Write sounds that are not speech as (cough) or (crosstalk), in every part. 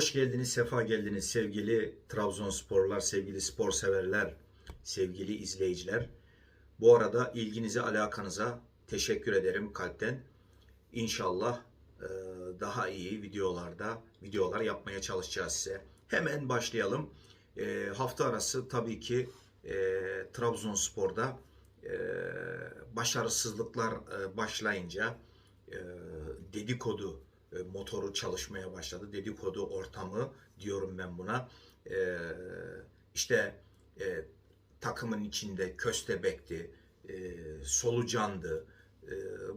Hoş geldiniz, sefa geldiniz sevgili Trabzonsporlar, sevgili spor severler, sevgili izleyiciler. Bu arada ilginize, alakanıza teşekkür ederim kalpten. İnşallah e, daha iyi videolarda videolar yapmaya çalışacağız size. Hemen başlayalım. E, hafta arası tabii ki e, Trabzonspor'da başarısızlıklar başlayınca dedikodu motoru çalışmaya başladı. Dedikodu ortamı diyorum ben buna. E, işte e, takımın içinde köstebekti, e, solucandı, e,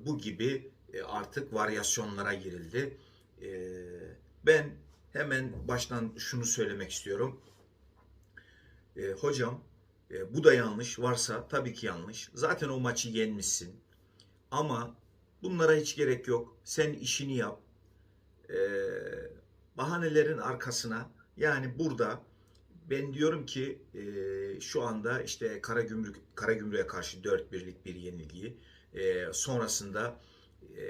bu gibi e, artık varyasyonlara girildi. E, ben hemen baştan şunu söylemek istiyorum. E, hocam e, bu da yanlış varsa tabii ki yanlış. Zaten o maçı yenmişsin. Ama bunlara hiç gerek yok. Sen işini yap. E, bahanelerin arkasına yani burada ben diyorum ki e, şu anda işte Karagümrük Karagümrük'e karşı 4 birlik bir yenilgiyi e, sonrasında e,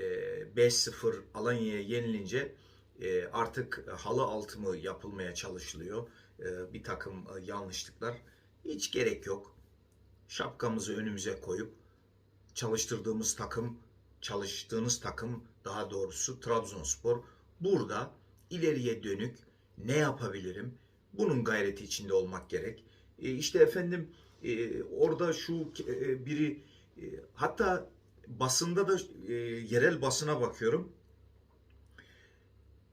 5-0 Alanya'ya yenilince e, artık halı altı mı yapılmaya çalışılıyor. E, bir takım e, yanlışlıklar. Hiç gerek yok. Şapkamızı önümüze koyup çalıştırdığımız takım, çalıştığınız takım daha doğrusu Trabzonspor burada ileriye dönük ne yapabilirim? Bunun gayreti içinde olmak gerek. E, işte efendim e, orada şu e, biri e, hatta basında da e, yerel basına bakıyorum.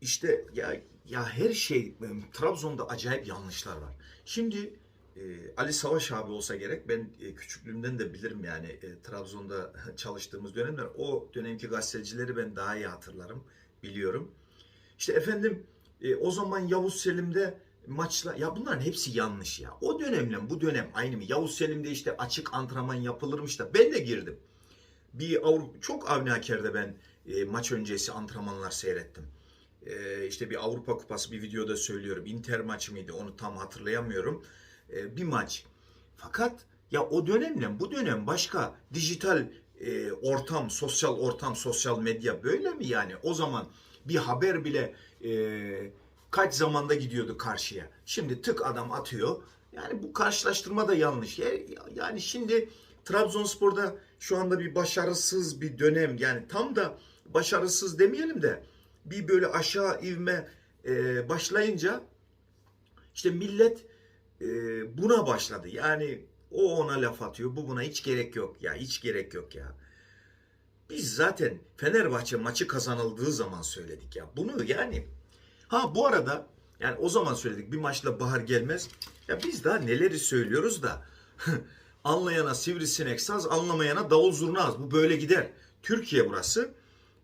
İşte ya ya her şey e, Trabzon'da acayip yanlışlar var. Şimdi e, Ali Savaş abi olsa gerek ben e, küçüklüğümden de bilirim yani e, Trabzon'da çalıştığımız dönemler o dönemki gazetecileri ben daha iyi hatırlarım biliyorum. İşte efendim e, o zaman Yavuz Selim'de maçlar ya bunların hepsi yanlış ya. O dönemle bu dönem aynı mı? Yavuz Selim'de işte açık antrenman yapılırmış da ben de girdim. Bir Avrupa çok Avni Aker'de ben e, maç öncesi antrenmanlar seyrettim. E, işte bir Avrupa Kupası bir videoda söylüyorum. Inter maçı mıydı onu tam hatırlayamıyorum. E, bir maç. Fakat ya o dönemle bu dönem başka dijital e, ortam, sosyal ortam, sosyal medya böyle mi yani? O zaman bir haber bile e, kaç zamanda gidiyordu karşıya. Şimdi tık adam atıyor. Yani bu karşılaştırma da yanlış. Ya- Yani şimdi Trabzonspor'da şu anda bir başarısız bir dönem. Yani tam da başarısız demeyelim de bir böyle aşağı ivme e, başlayınca işte millet e, buna başladı. Yani o ona laf atıyor, bu buna hiç gerek yok ya, hiç gerek yok ya. Biz zaten Fenerbahçe maçı kazanıldığı zaman söyledik ya. Bunu yani ha bu arada yani o zaman söyledik bir maçla bahar gelmez. Ya biz daha neleri söylüyoruz da (laughs) anlayana sivrisinek saz, anlamayana davul zurna az. Bu böyle gider. Türkiye burası.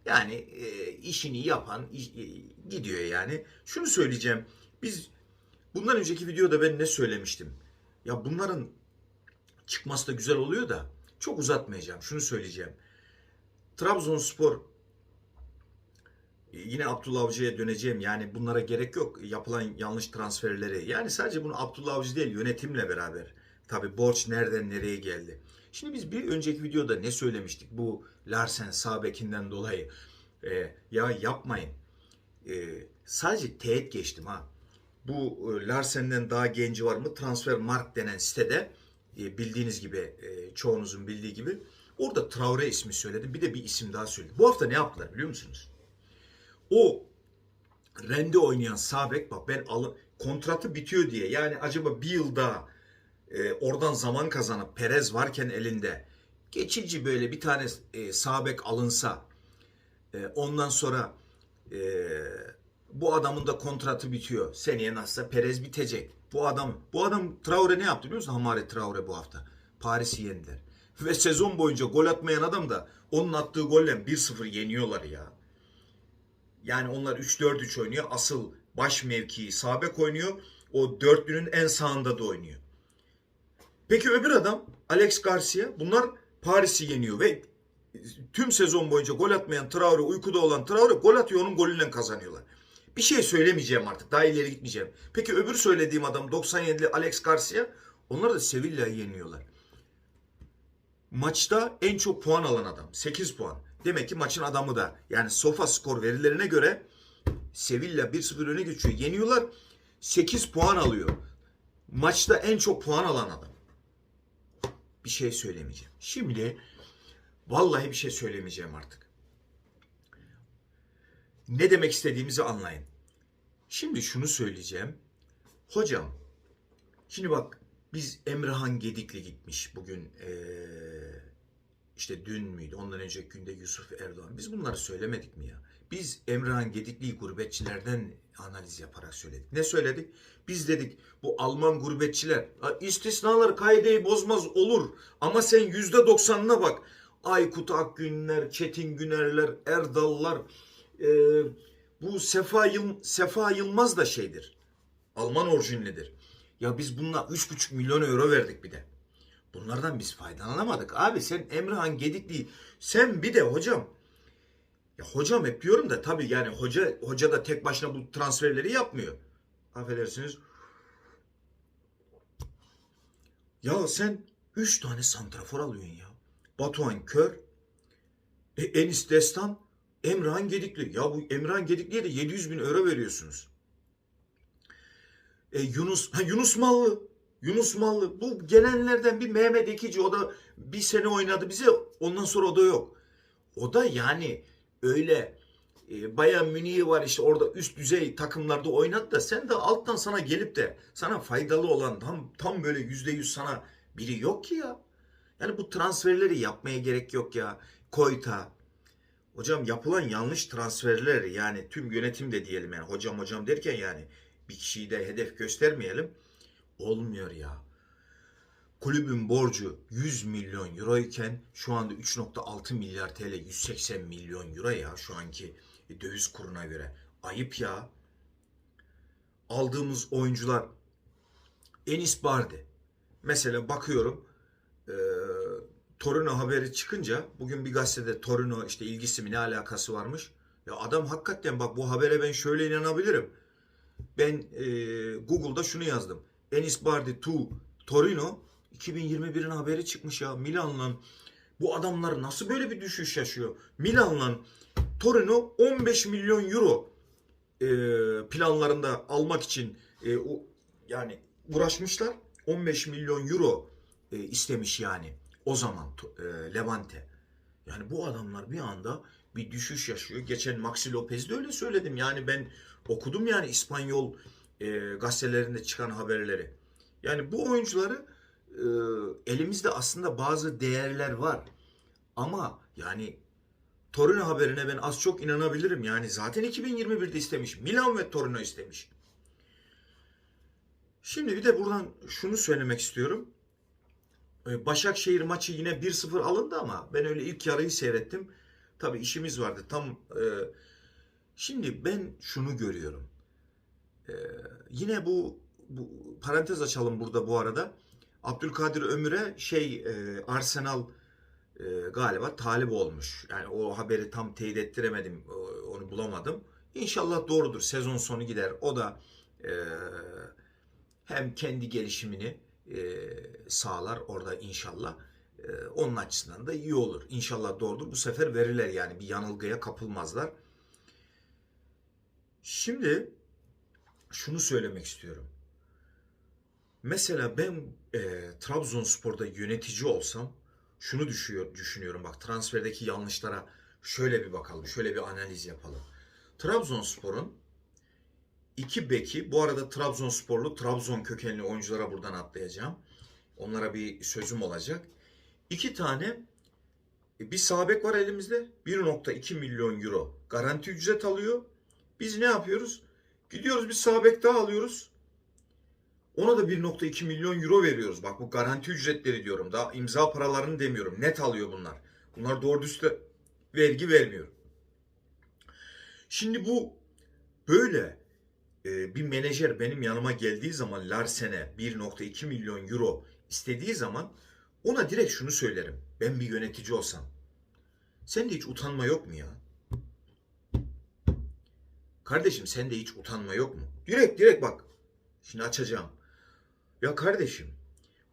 Yani e, işini yapan e, gidiyor yani. Şunu söyleyeceğim. Biz bundan önceki videoda ben ne söylemiştim? Ya bunların çıkması da güzel oluyor da çok uzatmayacağım. Şunu söyleyeceğim. Trabzonspor yine Abdullah Avcı'ya döneceğim. Yani bunlara gerek yok. Yapılan yanlış transferleri. Yani sadece bunu Abdullah Avcı değil yönetimle beraber. Tabi borç nereden nereye geldi. Şimdi biz bir önceki videoda ne söylemiştik? Bu Larsen sağ bekinden dolayı. Ee, ya yapmayın. Ee, sadece teğet geçtim ha. Bu e, Larsen'den daha genci var mı? Transfermarkt denen sitede e, bildiğiniz gibi e, çoğunuzun bildiği gibi orada Traore ismi söyledim. Bir de bir isim daha söyledim. Bu hafta ne yaptılar biliyor musunuz? O rende oynayan sağ bek bak ben alı, kontratı bitiyor diye yani acaba bir yıl daha e, oradan zaman kazanıp Perez varken elinde geçici böyle bir tane e, sağ bek alınsa e, ondan sonra e, bu adamın da kontratı bitiyor. Seneye nasılsa Perez bitecek. Bu adam bu adam Traore ne yaptı biliyor musun? Hamare Traore bu hafta. Paris'i yendiler. Ve sezon boyunca gol atmayan adam da onun attığı golle 1-0 yeniyorlar ya. Yani onlar 3-4-3 oynuyor. Asıl baş mevkii sağ bek oynuyor. O dörtlünün en sağında da oynuyor. Peki öbür adam Alex Garcia bunlar Paris'i yeniyor ve tüm sezon boyunca gol atmayan Traore, uykuda olan Traore gol atıyor onun golüyle kazanıyorlar. Bir şey söylemeyeceğim artık. Daha ileri gitmeyeceğim. Peki öbür söylediğim adam 97'li Alex Garcia onlar da Sevilla'yı yeniyorlar. Maçta en çok puan alan adam. 8 puan. Demek ki maçın adamı da yani sofa skor verilerine göre Sevilla 1-0 öne geçiyor. Yeniyorlar. 8 puan alıyor. Maçta en çok puan alan adam. Bir şey söylemeyeceğim. Şimdi vallahi bir şey söylemeyeceğim artık. Ne demek istediğimizi anlayın. Şimdi şunu söyleyeceğim. Hocam, şimdi bak biz Emrehan Gedikli gitmiş bugün eee, işte dün müydü ondan önceki günde Yusuf Erdoğan. Biz bunları söylemedik mi ya? Biz Emrehan Gedikli'yi gurbetçilerden analiz yaparak söyledik. Ne söyledik? Biz dedik bu Alman gurbetçiler "Ha, istisnalar kaideyi bozmaz olur ama sen yüzde doksanına bak. Aykut Akgünler, Çetin Günerler, Erdallar, eee, bu Sefa, Yıl, Sefa Yılmaz da şeydir. Alman orijinlidir. Ya biz bununla 3,5 milyon euro verdik bir de. Bunlardan biz faydalanamadık. Abi sen Emrehan Gedikli sen bir de hocam ya hocam hep diyorum da tabii yani hoca hoca da tek başına bu transferleri yapmıyor. Affedersiniz. Ya sen 3 tane santrafor alıyorsun ya. Batuhan Kör, e, Enis Destan, Emrah Gedikli. Ya bu Emrah Gedikli'ye de 700 bin euro veriyorsunuz. E, Yunus, ha, Yunus Mallı. Yunus Mallı. Bu gelenlerden bir Mehmet Ekici. O da bir sene oynadı bize. Ondan sonra o da yok. O da yani öyle e, Bayern Münih'i var işte orada üst düzey takımlarda oynadı da sen de alttan sana gelip de sana faydalı olan tam tam böyle yüzde yüz sana biri yok ki ya. Yani bu transferleri yapmaya gerek yok ya. Koyta. Hocam yapılan yanlış transferler yani tüm yönetim de diyelim yani hocam hocam derken yani bir kişiyi de hedef göstermeyelim. Olmuyor ya. Kulübün borcu 100 milyon euro iken şu anda 3.6 milyar TL 180 milyon euro ya şu anki döviz kuruna göre. Ayıp ya. Aldığımız oyuncular Enis Bardi. Mesela bakıyorum e, Torino haberi çıkınca bugün bir gazetede Torino işte ilgisi mi ne alakası varmış. Ya adam hakikaten bak bu habere ben şöyle inanabilirim. Ben e, Google'da şunu yazdım. Enis Bardi to Torino 2021'in haberi çıkmış ya. Milan'la bu adamlar nasıl böyle bir düşüş yaşıyor? Milan'la Torino 15 milyon euro e, planlarında almak için e, o, yani uğraşmışlar. 15 milyon euro e, istemiş yani o zaman e, Levante. Yani bu adamlar bir anda bir düşüş yaşıyor. Geçen Maxi Lopez'de öyle söyledim. Yani ben okudum yani İspanyol e, gazetelerinde çıkan haberleri. Yani bu oyuncuları e, elimizde aslında bazı değerler var. Ama yani Torino haberine ben az çok inanabilirim. Yani zaten 2021'de istemiş. Milan ve Torino istemiş. Şimdi bir de buradan şunu söylemek istiyorum. Ee, Başakşehir maçı yine 1-0 alındı ama ben öyle ilk yarıyı seyrettim. Tabii işimiz vardı. Tam e, şimdi ben şunu görüyorum. E, yine bu, bu parantez açalım burada bu arada. Abdülkadir Ömür'e şey e, Arsenal e, galiba talip olmuş. Yani o haberi tam teyit ettiremedim. Onu bulamadım. İnşallah doğrudur. Sezon sonu gider. O da e, hem kendi gelişimini e, sağlar orada inşallah. E, onun açısından da iyi olur. İnşallah doğrudur. Bu sefer verirler yani bir yanılgıya kapılmazlar. Şimdi şunu söylemek istiyorum. Mesela ben e, Trabzonspor'da yönetici olsam şunu düşüyor, düşünüyorum. Bak transferdeki yanlışlara şöyle bir bakalım, şöyle bir analiz yapalım. Trabzonspor'un iki beki, bu arada Trabzonsporlu, Trabzon kökenli oyunculara buradan atlayacağım. Onlara bir sözüm olacak. İki tane e, bir sağ bek var elimizde. 1.2 milyon euro garanti ücret alıyor. Biz ne yapıyoruz? Gidiyoruz bir sağ bek daha alıyoruz. Ona da 1.2 milyon euro veriyoruz. Bak bu garanti ücretleri diyorum. Daha imza paralarını demiyorum. Net alıyor bunlar. Bunlar doğru düz vergi vermiyor. Şimdi bu böyle e, bir menajer benim yanıma geldiği zaman Larsen'e 1.2 milyon euro istediği zaman ona direkt şunu söylerim. Ben bir yönetici olsam. Sende hiç utanma yok mu ya? Kardeşim sende hiç utanma yok mu? Direkt direkt bak. Şimdi açacağım. Ya kardeşim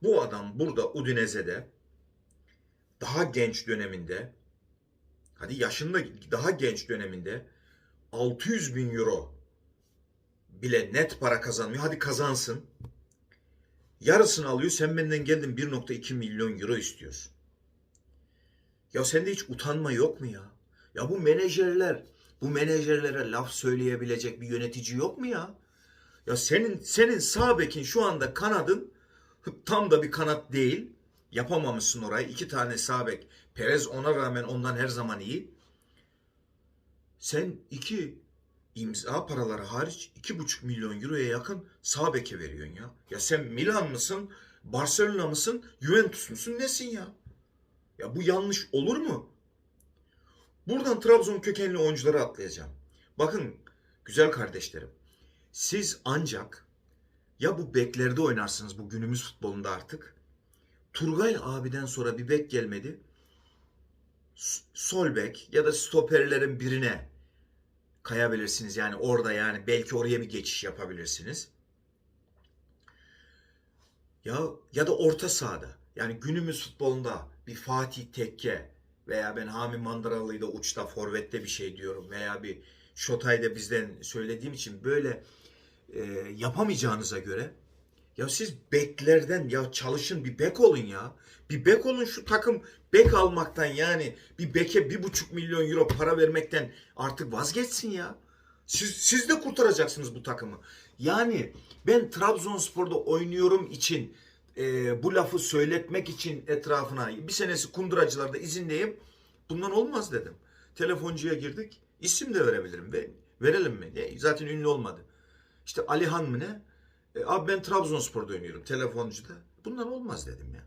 bu adam burada Udinese'de daha genç döneminde hadi yaşında daha genç döneminde 600 bin euro bile net para kazanmıyor. Hadi kazansın. Yarısını alıyor. Sen benden geldin 1.2 milyon euro istiyorsun. Ya sende hiç utanma yok mu ya? Ya bu menajerler, bu menajerlere laf söyleyebilecek bir yönetici yok mu ya? Ya senin senin sağ bekin şu anda kanadın tam da bir kanat değil. Yapamamışsın orayı. İki tane sağ bek. Perez ona rağmen ondan her zaman iyi. Sen iki imza paraları hariç iki buçuk milyon euroya yakın sağ beke veriyorsun ya. Ya sen Milan mısın? Barcelona mısın? Juventus musun? Nesin ya? Ya bu yanlış olur mu? Buradan Trabzon kökenli oyuncuları atlayacağım. Bakın güzel kardeşlerim. Siz ancak ya bu beklerde oynarsınız bu günümüz futbolunda artık. Turgay abiden sonra bir bek gelmedi. Sol bek ya da stoperlerin birine kayabilirsiniz. Yani orada yani belki oraya bir geçiş yapabilirsiniz. Ya ya da orta sahada. Yani günümüz futbolunda bir Fatih Tekke veya ben Hami Mandıralı'yı da uçta forvette bir şey diyorum veya bir Şotay da bizden söylediğim için böyle e, yapamayacağınıza göre ya siz beklerden ya çalışın bir bek olun ya. Bir bek olun şu takım bek almaktan yani bir beke bir buçuk milyon euro para vermekten artık vazgeçsin ya. Siz, siz de kurtaracaksınız bu takımı. Yani ben Trabzonspor'da oynuyorum için e, bu lafı söyletmek için etrafına bir senesi kunduracılarda izinleyip bundan olmaz dedim. Telefoncuya girdik. İsim de verebilirim. Ve verelim mi? E, zaten ünlü olmadı. İşte Alihan mı ne? E, abi ben Trabzonspor'da oynuyorum telefoncuda. Bundan olmaz dedim ya.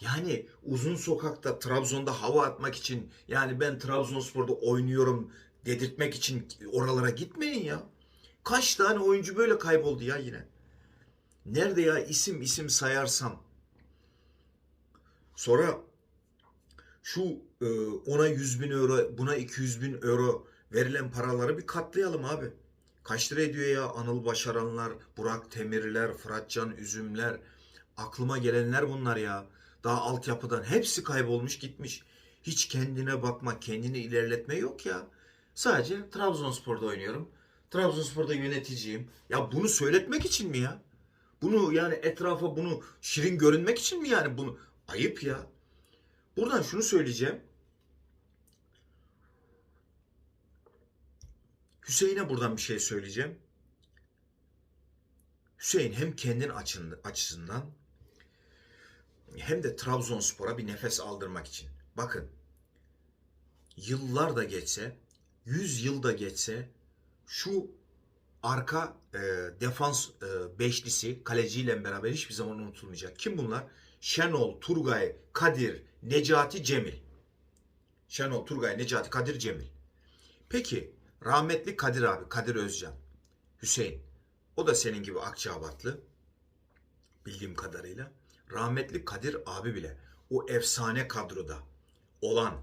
Yani uzun sokakta Trabzon'da hava atmak için yani ben Trabzonspor'da oynuyorum dedirtmek için oralara gitmeyin ya. Kaç tane oyuncu böyle kayboldu ya yine. Nerede ya isim isim sayarsam. Sonra şu e, ona 100 bin euro buna 200 bin euro verilen paraları bir katlayalım abi. Kaç lira ediyor ya Anıl Başaranlar, Burak Temirler, Fıratcan Üzümler. Aklıma gelenler bunlar ya. Daha altyapıdan hepsi kaybolmuş gitmiş. Hiç kendine bakma, kendini ilerletme yok ya. Sadece Trabzonspor'da oynuyorum. Trabzonspor'da yöneticiyim. Ya bunu söyletmek için mi ya? Bunu yani etrafa bunu şirin görünmek için mi yani bunu? Ayıp ya. Buradan şunu söyleyeceğim. Hüseyin'e buradan bir şey söyleyeceğim. Hüseyin hem kendin açısından hem de Trabzonspor'a bir nefes aldırmak için. Bakın yıllar da geçse, 100 yıl da geçse şu arka e, defans e, beşlisi kaleciyle beraber hiçbir zaman unutulmayacak. Kim bunlar? Şenol, Turgay, Kadir, Necati, Cemil. Şenol, Turgay, Necati, Kadir, Cemil. Peki rahmetli Kadir abi, Kadir Özcan, Hüseyin. O da senin gibi Akçabatlı bildiğim kadarıyla. Rahmetli Kadir abi bile o efsane kadroda olan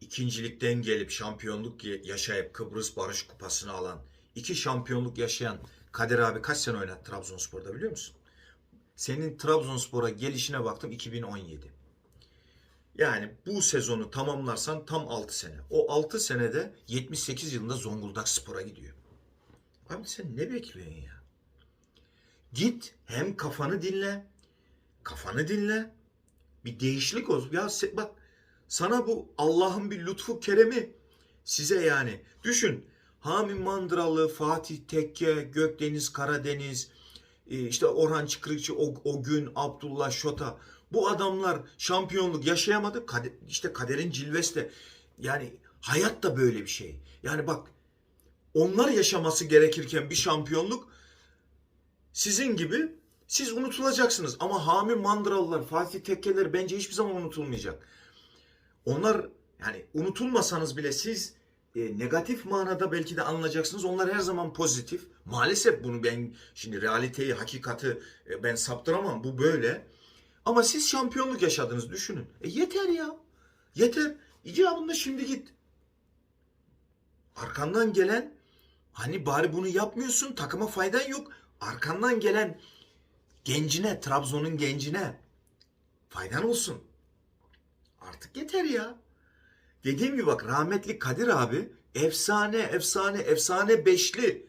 ikincilikten gelip şampiyonluk yaşayıp Kıbrıs Barış Kupası'nı alan iki şampiyonluk yaşayan Kadir abi kaç sene oynadı Trabzonspor'da biliyor musun? Senin Trabzonspor'a gelişine baktım 2017. Yani bu sezonu tamamlarsan tam 6 sene. O 6 senede 78 yılında Zonguldak Spor'a gidiyor. Abi sen ne bekliyorsun ya? Git hem kafanı dinle, kafanı dinle. Bir değişiklik olsun. Ya bak sana bu Allah'ın bir lütfu keremi size yani. Düşün Hami Mandıralı, Fatih Tekke, Gökdeniz Karadeniz, e, işte Orhan Çıkırıkçı, o, o gün Abdullah Şota. Bu adamlar şampiyonluk yaşayamadı. Kade, işte kaderin cilvesi de. Yani hayat da böyle bir şey. Yani bak onlar yaşaması gerekirken bir şampiyonluk sizin gibi siz unutulacaksınız. Ama Hami Mandıralılar, Fatih Tekkeler bence hiçbir zaman unutulmayacak. Onlar yani unutulmasanız bile siz e, negatif manada belki de anlayacaksınız. Onlar her zaman pozitif. Maalesef bunu ben şimdi realiteyi, hakikati e, ben saptıramam. Bu böyle. Ama siz şampiyonluk yaşadınız düşünün. E yeter ya. Yeter. İcabında şimdi git. Arkandan gelen hani bari bunu yapmıyorsun takıma faydan yok. Arkandan gelen gencine, Trabzon'un gencine faydan olsun. Artık yeter ya. Dediğim gibi bak rahmetli Kadir abi Efsane, efsane, efsane beşli.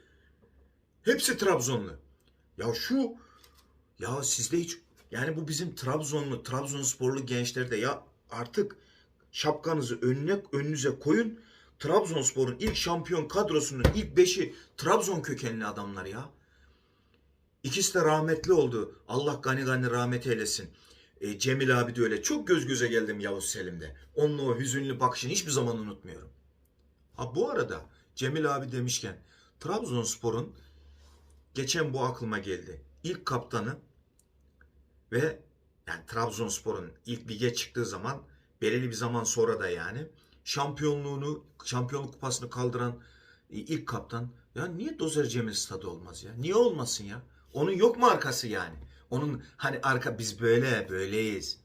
Hepsi Trabzonlu. Ya şu ya sizde hiç yani bu bizim Trabzonlu, Trabzonsporlu gençlerde ya artık şapkanızı önüne önünüze koyun. Trabzonspor'un ilk şampiyon kadrosunun ilk beşi Trabzon kökenli adamlar ya. İkisi de rahmetli oldu. Allah gani gani rahmet eylesin. E, Cemil abi de öyle. Çok göz göze geldim Yavuz Selim'de. Onun o hüzünlü bakışını hiçbir zaman unutmuyorum. Ha bu arada Cemil abi demişken Trabzonspor'un geçen bu aklıma geldi. İlk kaptanı ve yani Trabzonspor'un ilk lige çıktığı zaman belirli bir zaman sonra da yani şampiyonluğunu, şampiyonluk kupasını kaldıran e, ilk kaptan ya niye Dozer Cemil stadı olmaz ya? Niye olmasın ya? Onun yok mu arkası yani? Onun hani arka biz böyle böyleyiz.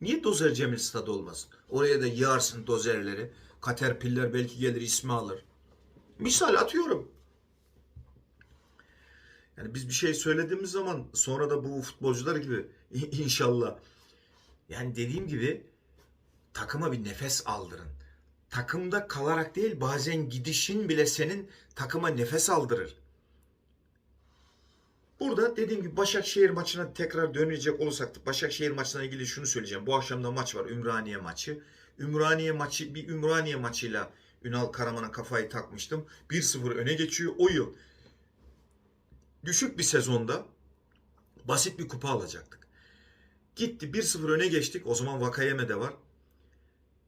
Niye Dozer Cemil stadı olmasın? Oraya da yığarsın dozerleri. Caterpillar belki gelir ismi alır. Misal atıyorum. Yani biz bir şey söylediğimiz zaman sonra da bu futbolcular gibi (laughs) inşallah. Yani dediğim gibi takıma bir nefes aldırın. Takımda kalarak değil bazen gidişin bile senin takıma nefes aldırır. Burada dediğim gibi Başakşehir maçına tekrar dönecek olursak Başakşehir maçına ilgili şunu söyleyeceğim. Bu akşam da maç var Ümraniye maçı. Ümraniye maçı bir Ümraniye maçıyla Ünal Karaman'a kafayı takmıştım. 1-0 öne geçiyor. O yıl düşük bir sezonda basit bir kupa alacaktık. Gitti 1-0 öne geçtik. O zaman Vakayeme de var.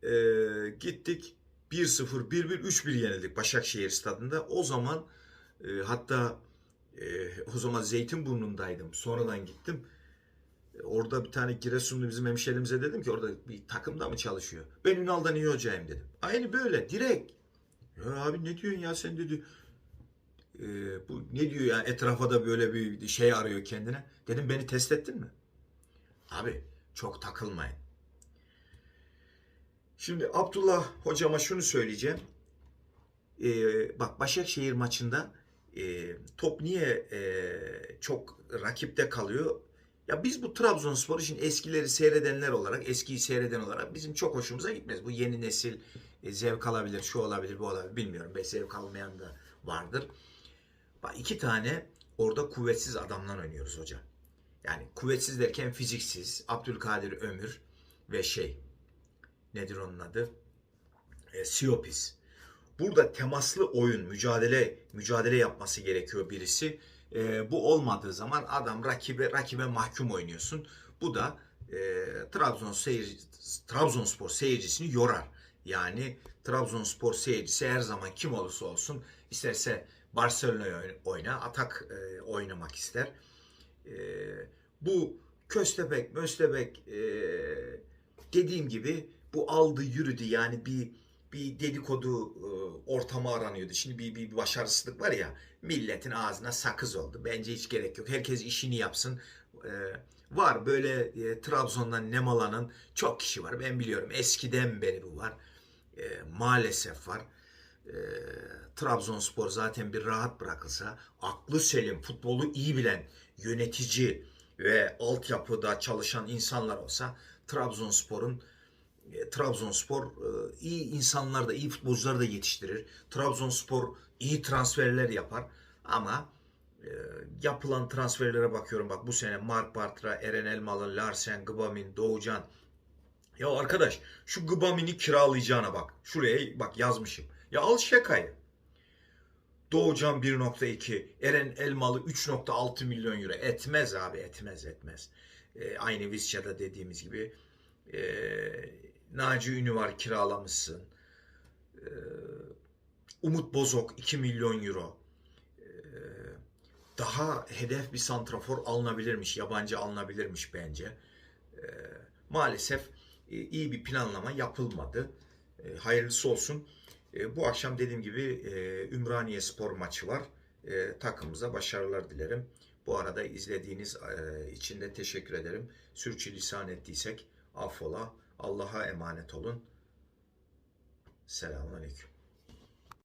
Ee, gittik 1-0, 1-1, 3-1 yenildik Başakşehir stadında. O zaman e, hatta e, o zaman Zeytinburnu'ndaydım. Sonradan gittim. E, Orada bir tane Giresunlu bizim hemşerimize dedim ki orada bir takımda mı çalışıyor? Ben Ünal'dan iyi hocayım dedim. Aynı böyle direkt. Ya abi ne diyorsun ya sen dedi. E, bu ne diyor ya etrafa da böyle bir şey arıyor kendine. Dedim beni test ettin mi? Abi çok takılmayın. Şimdi Abdullah hocama şunu söyleyeceğim. Ee, bak Başakşehir maçında e, top niye e, çok rakipte kalıyor? Ya biz bu Trabzonspor için eskileri seyredenler olarak, eskiyi seyreden olarak bizim çok hoşumuza gitmez. Bu yeni nesil e, zevk alabilir, şu olabilir, bu olabilir bilmiyorum. Belki zevk almayan da vardır. Bak iki tane orada kuvvetsiz adamdan oynuyoruz hocam. Yani kuvvetsiz derken fiziksiz. Abdülkadir Ömür ve şey nedir onun adı? E, Siopis. Burada temaslı oyun, mücadele mücadele yapması gerekiyor birisi. E, bu olmadığı zaman adam rakibe rakibe mahkum oynuyorsun. Bu da e, Trabzon seyirci, Trabzonspor seyircisini yorar. Yani Trabzonspor seyircisi her zaman kim olursa olsun isterse Barcelona'ya oyna, atak e, oynamak ister. E, bu köstebek, möstebek e, dediğim gibi bu aldı yürüdü yani bir bir dedikodu e, ortamı aranıyordu. Şimdi bir, bir başarısızlık var ya milletin ağzına sakız oldu. Bence hiç gerek yok. Herkes işini yapsın. E, var böyle e, Trabzon'dan nemalanın çok kişi var. Ben biliyorum eskiden beri bu var. Maalesef var. Trabzonspor zaten bir rahat bırakılsa aklı selim, futbolu iyi bilen yönetici ve altyapıda çalışan insanlar olsa Trabzonspor'un e, Trabzonspor e, iyi insanlar da iyi futbolcular da yetiştirir. Trabzonspor iyi transferler yapar ama e, yapılan transferlere bakıyorum bak bu sene Mark Bartra, Eren Elmalı, Larsen, Gbamin, Doğucan. Ya arkadaş şu Gbamin'i kiralayacağına bak. Şuraya bak yazmışım. Ya al şakayı. Doğucan 1.2, Eren Elmalı 3.6 milyon euro. Etmez abi etmez etmez. E, aynı Visca'da dediğimiz gibi. E, Naci Ünü var kiralamışsın. E, Umut Bozok 2 milyon euro. E, daha hedef bir santrafor alınabilirmiş. Yabancı alınabilirmiş bence. E, maalesef e, iyi bir planlama yapılmadı. E, hayırlısı olsun. E, bu akşam dediğim gibi e, Ümraniye Spor maçı var. E, takımımıza başarılar dilerim. Bu arada izlediğiniz e, için de teşekkür ederim. Sürçülisan ettiysek affola. Allah'a emanet olun. Selamun Aleyküm.